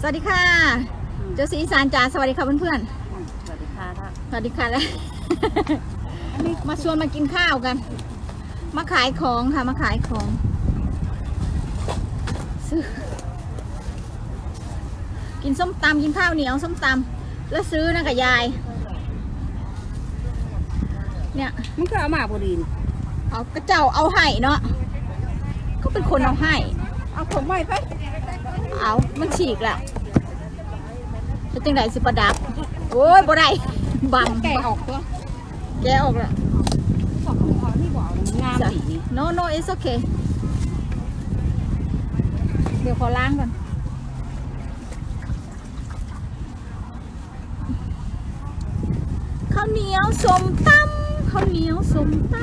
สวัสดีค่ะ เจ้าสีอีสานจ๋าสวัสดีค่ะเพื่อนสวัสดีค่ะท่านๆ สวัสดีค่ะแล้ว มาชวนมากินข้าวกัน มาขายของค่ะมาขายของซื้อกินส้มตำกินข้าวเหนียวส้มตำแล้วซื้อนะกับยาย เนี่ย มันก็เอามาพอดีนี่เอากระเจ้าเอาให้เนาะก็เป็นคนเอาให้เอาผมไว้ไป เอามันฉีกแล้วเป็นจังไดสิประดับ โอ้ยบ่ได้บังแกะออกตัวแกะออกแล้วบอกคุณพอนี่บอกงามสีนี่ no no it's okay เดี๋ยวขอล้างก่อนข้าวเหนียวสมตำข้าวเหนียวสมต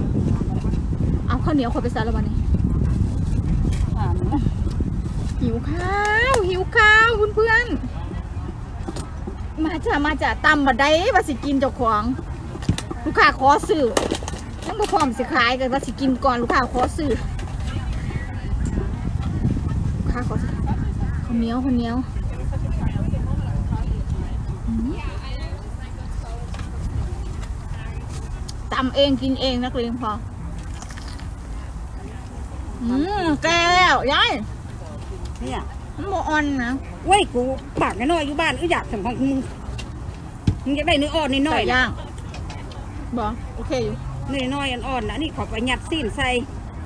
ำเอาข้าวเหนียวขอไปใส่แล้ววันนี้ อ่ามัน หิวข้าว หิวข้าวเพื่อนๆมาจะมาจะตำบัดได้ว่าสิกินเจ้าของ ลูกค้าขอซื้อนั่นก็พร้อมสิขายกันว่าสิกินก่อนลูกค้าขอซื้อลูกค้าขอซื้อข้าวเหนียวข้าวเหนียวตำเองกินเองนักเรียนพออืมแกแล้วยาย เนี่ยมันบ่อ่อนนะเว้ยกูปากน้อยๆอยู่บ้านก็อยากทำของมึงมึงจะได้เนื้ออ่อนนิดหน่อยไก่ย่างบ่โอเคอยู่เนื้อน้อยอ่อนๆนะนี่ขอไปหยัดซีนใส่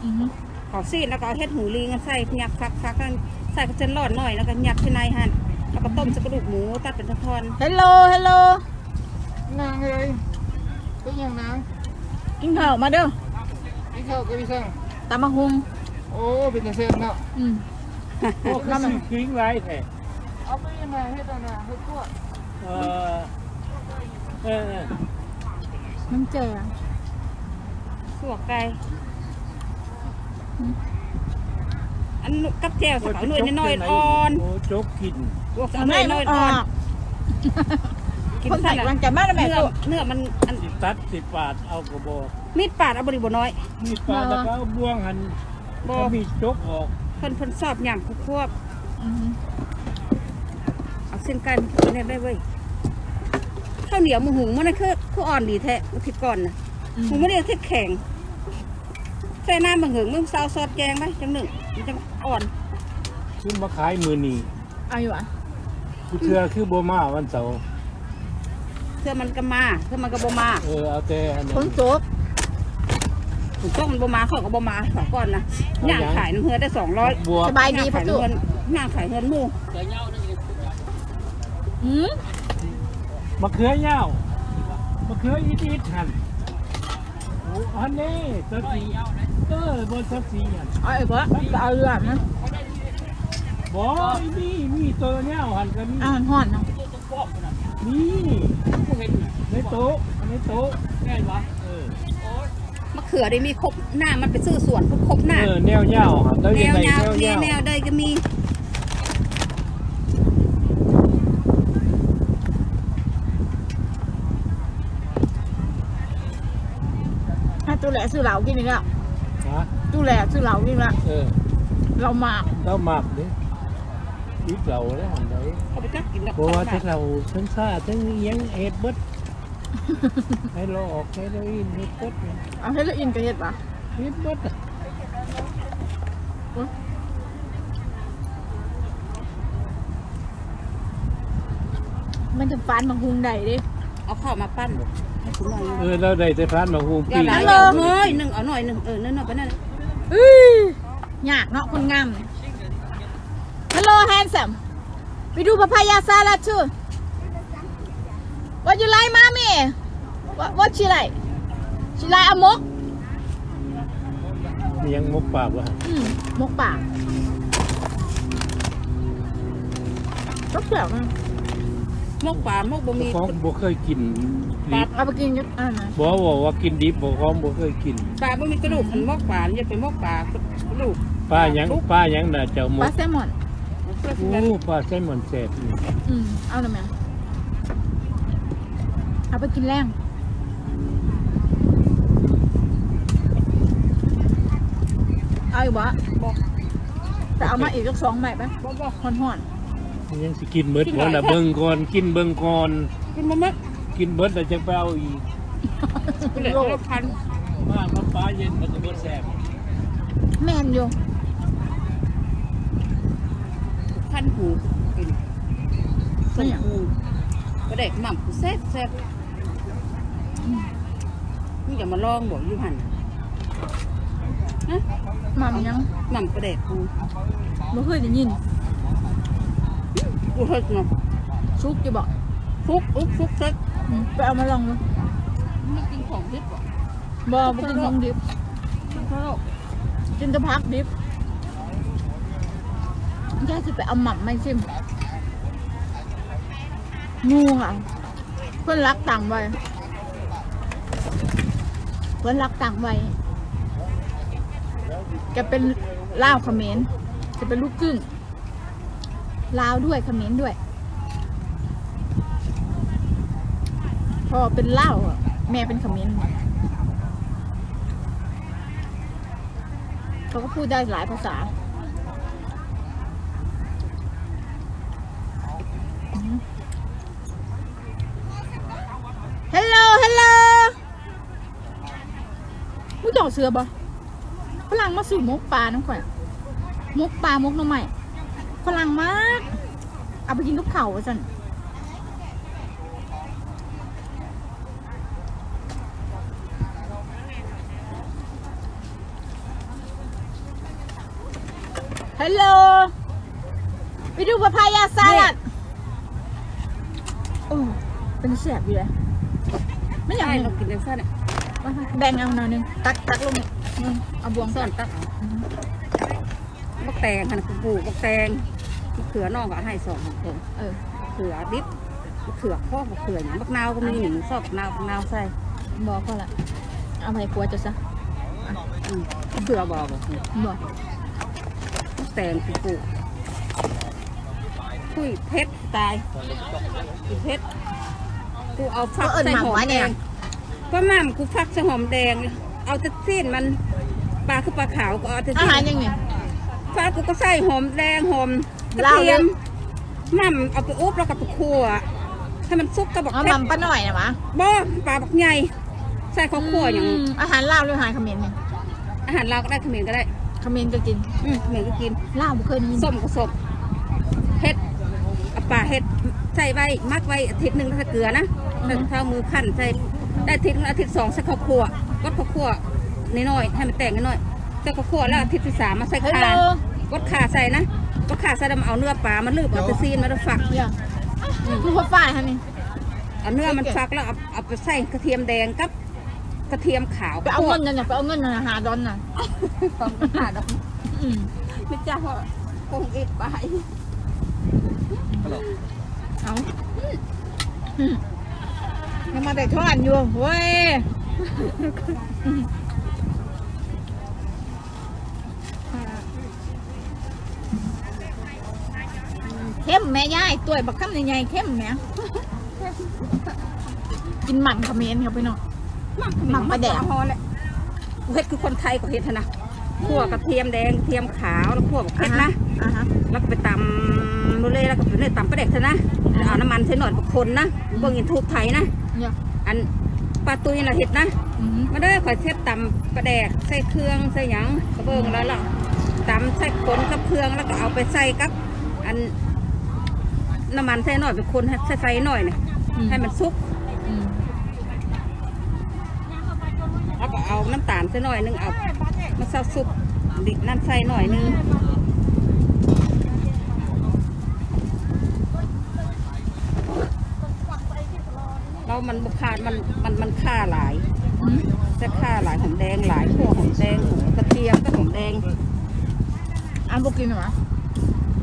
อือฮึขอซีนแล้วก็เอาเฮ็ดหูลิงใส่หยัดฟักฟักกันใส่กระเทียมร้อนหน่อยแล้วก็หยัดที่ในหั่นแล้วก็ต้มสักกระดูกหมูตัดเป็นท่อนฮัลโหลฮัลโหลนางเลยเป็นยังนางกินข้าวมาเด้อนี่เข้าก็ไม่ช่างตำมะฮุงโอ้เป็นแต่เส้นเนาะอืม โอ้คือน้ำมันสิทิ้งไว้แท้เอาไปยังไงให้ตานาให้พวกเออเออเออน้ำแจ่ๆสวกไก่อันกับแจ่วสักเอาหน่อยน้อยๆอ่อนโอ้จกกินบวกเอาเอาหไม่น่อยมันน้อยอๆอ่ออนกกินคนใส่สั่นกำลัละงจะมาแล้วแม่เนื้อตัวเนื้อมันอันสิตัดสิบบาทเอากระบอกมีดปาดเอาบริบน้อยมีปลาแล้วก็เอาบ่วงหันบก็มีจกออก เพิ่นเพิ่นสอบอย่างคุกควบอือฮึเอาเส้นไก่มากินได้เว้ยข้าวเหนียวหมูหุงมันนั่นคือคืออ่อนดีแท้อาทิตย์ก่อนนะอือหมูฮึไม่ได้ที่แข็งใส่น้ำมะเหืองมึงซาวซอสแกงไหมจังหนึ่งมันจะอ่อนซื้อมาขายมือนี้เอาอยู่อะกูเชื่อคือบ่มาวันเสาร์เพื่อมันก็มาเพื่อมันก็บ่มาเออเอาแต่อันคนั้นนโจ๊ก ถูกต้องมันบ่มาเขาก็บ่มาสองก่อนนะย่างขายน้ำเฮือได้สองร้อยบวกสบายดีพ่อขายตุ๊น้ำเฮือย่างขายเฮือนหมูอืมมะเขือยาวมะเขืออีดอีดหันโอ้อันนี้สักสีเออบนสักสีหันเอาไอ้เบ้อเอาเรือนะบ่อีนี่มีตัวเนี้ยหันก็มีอ่านห่อนนะนี่ในโต๊ะในโต๊ะแน่วะเออ มะเขือได้มีครบหน้ามันไปซื้อสวนครบหน้าเออแนวยาวครับแล้วแนยังวไงยาวแนวยาวแนวเดยก็มีให้ตู้แหล่ซื้อเหล้ากินอีกแล้วฮะตู้แหล่ซื้อเหล้ากินแล้วเออเราหมากเราหมักดิดิบเราแล้วหันไหนเขาไปจักกินดอกเพราะว่าที่เราทั้งซ่าทั้งเอียงเอ็ดเบิด ให้เราออกให้เราอินเฮ็ดเบิดเนี่ยเอาให้ละอินกันเฮ็ดปะเฮ็ดเบิดอะมันจะฟานบางฮุงได้เดิเอาข้าวมาปั้นให้คุณหน่อยเออเราได้แต่พานมาฮูมอย่าปีหลายฮัลโหลเฮ้ยหนึ่งเอาหน่อยหนึ่งเออนั่นหน่อยไปนั่นอื้อยากเนาะคนงามฮัลโหลแฮนซัมไปดูปะพายาซาลาทู What you like mommy What What she like she like อะมกมียังมกปากวะอืมมกป่าก็เปล่านะมกป่ามกบ่มี ของบ่เคยกินดิบเอาไปกินกันอ่านะบ่บอกว่ากินดิบบ่ของบ่เคยกิน ปลาบ่มีกระดูกมันมกป่ามันจะเป็นมกป่ากระดูกป้าหยังป้าหยังน่ะเจ้าหมปลากแซลมอนเพื่อโอ้ป้าใช้หมอนแซ่บนี่อืมเอาหน่อยไหม เอาไปกินแรงเอาอีกบ่บอกแต่เอามาอีกสักสองใหม่ปะบอกบอกห่อนห่อนยังสิกินเบิดบ่ละเบิ่งก่อนกินเบิ่งก่อนกินมามัดกินเบิดแล้วจังไปเอาอีกเหลือละพันมาน้ำปลาเย็นมันจะบ่แซ่บแม่นอยู่พันหูกินส้มหูก็เด็กหม่ำกูแซ่บแซ่บ นี่อย่ามาลองบอกอยู่หันนะหม่ำยังหม่ำกระเด็กกูบ่เคยได้ยินกูเฮ็ดเนาะซุกอยู่บ่ฟุกอุ๊บฟุกเซ็กอืมไปเอามาลองดูไม่กินของดิบหรอบ่บ่กินของดิบเพราะกินแต่ผักดิบแค่สิไปเอาหม่ำไม่ซิมงูอะเพิ่นรักต่างไว้ เพิ่อนรักต่างไว้แกเป็นลาวเขมรจะเป็นลูกครึ่งลาวด้วยเขมรด้วย พ่อเป็นลาวแม่เป็นเขมรเขาก็พูดได้หลายภาษาฮัลโหลฮัลโหล มึงจอดเสือบ่ฝรั่งมาสู่มกปลาน้องข่อยมกปลามกหน้ำใหม่ฝรั่งมากเอาไปกินกับเขาวสันฮัลโหลไปดูปะพายาสลัดโอ้เป็นแสบอยู่เลยไม่อยากใช่ให้เรากินเด็กซ่าเนี่ย แบ่งเอาหน่อยหนึงตักตักลงนี่อืมเอาบวงซ่ซ่ออนนตักเอาบักแตงหันกูปลูกบักแตงมะเขือนอกก็ให้สองของผมเออเขือดิบมะเขือข้อมะเขืออย่างบักนาวก็มีหนึ่งชอบบักนาวบักนาวใส่บอกเขาละเอาไปกลัวจะซะอืมมะเขือบอกบอกบอกบักแตงกูปลูกคุยเพชรตายกูเพชรกูเอาฟักใส่หอมแดง ก็มั่มกูฟักใส่หอมแดง เอาแต่ซีนมันปลาคือปลาขาวก็เอาแต่อาซีหารนยังไง ฟ้ากูก็ใส่หอมแดงหอมกระลาวเทียมเลยน้ำเอาไปอุบแล้วก็ไปคั่วให้มันซุกกระบอกเอาเพมัชมรป้าหน่อยนะวะบ่ปลาบักใหญ่ใส่ข้าวคั่วอย่างมอาหารลาวหรืออาหารเขมรเนี่ยอาหารเราวก็ได้เขมิ้นก็ได้ เขมรก็กินอืมเขมิ้นก็กินลาวบ่เคยได้ยินส้มก็ส้มเห็ดเอาปลาเห็ดใส่ไว้มักไว้อาทิตย์หนึ่งแล้วใส่เกลือนะแล้วเท้ามือขั้นใส่ ได้อาทิตย์หนึ่งอาทิตย์สองใส่ข้าวคั่วก็ข้าวคั่วน้อยๆให้มันแตกน้อยๆใส่ข้าวคั่วแล้วอาทิตย์ที่สามมาใส่ฮัลข่าโหลกดขาใส่นะกดขาใส่แล้วมาเอาเนื้อปลามันลืบเอาไปซีนมาแล้วฝักเดี๋ยวคือพ่อฝ้ายฮะนี่ เอาเนื้อมันฟักแล้วเอาเอาไปใส่กระเทียมแดงกับ กระเทียมขาวไปเอาเงินนั่นน่ะไปเอาเงินนั่นน่ะหาดอนน่ะตอนขาดอกอืมไม่จ้าเพราะคงอิดไป เอาอืม ยังมาแต่ทอดอยู่เว้ยเข้มแม่ยายตัวบักคำใหญ่ๆเข้มแม่กินหมั่นเขมรครับพี่น้องหมักปลาแดกพอแหละเฮ็ดคือคนไทยก็เฮ็ดหั้นนะคั่วกระเทียมแดงกระเทียมขาวแล้วคั่วกับเพชรนะอ่าฮะแล้วก็ไปตำโรเล่แล้วก็ไปเนี่ยตำปลาแดกซะนะแล้วเอาน้ำมันใส่หน่อยกับคนนะเบิ่งอินทูบไทยนะ เนี่ยอันปลาตุยน่ะเฮ็ดนะอืมมาเด้อข่อยเทศตำปลาแดกใส่เครื่องใส่หยังก็เบิ่งแล้วล่ะตำใส่คนกับเครื่องแล้วก็เอาไปใส่กับ อันน้ำมันใส่หน่อยไปคนให้ใส่ไฟหน่อยเนี่ยอืมให้มันสุกอืมแล้วก็เอาน้ำตาลใส่หน่อยนึงเอามาเซาซุปดินั่นใส่หน่อยนึง เรามันบุคาดมันมันมันค่าหลายอืมจะค่าหลายหอมแดงหลายพวกหอมแดงกระเทียมก็หอมแดงอันบกินเหรอ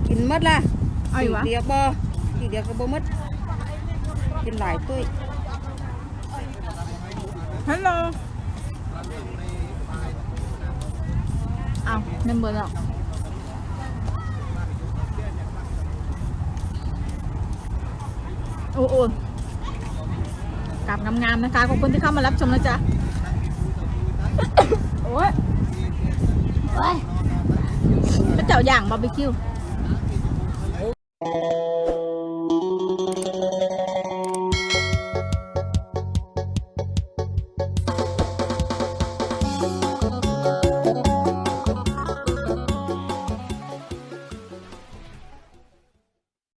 กินหมดละเอาอยู่วะเดียวบ่อีกเดียวก็บ่หมดกินหลายตุ้ยฮัลโหลเอาเมมเบอร์แล้วโอ้โอ้ กลับงามๆนะคะ ขอบคุณที่เข้ามารับชมนะจ๊ะ โอ้ยโอ้ยพระเจ้าอย่างบาร์บีคิว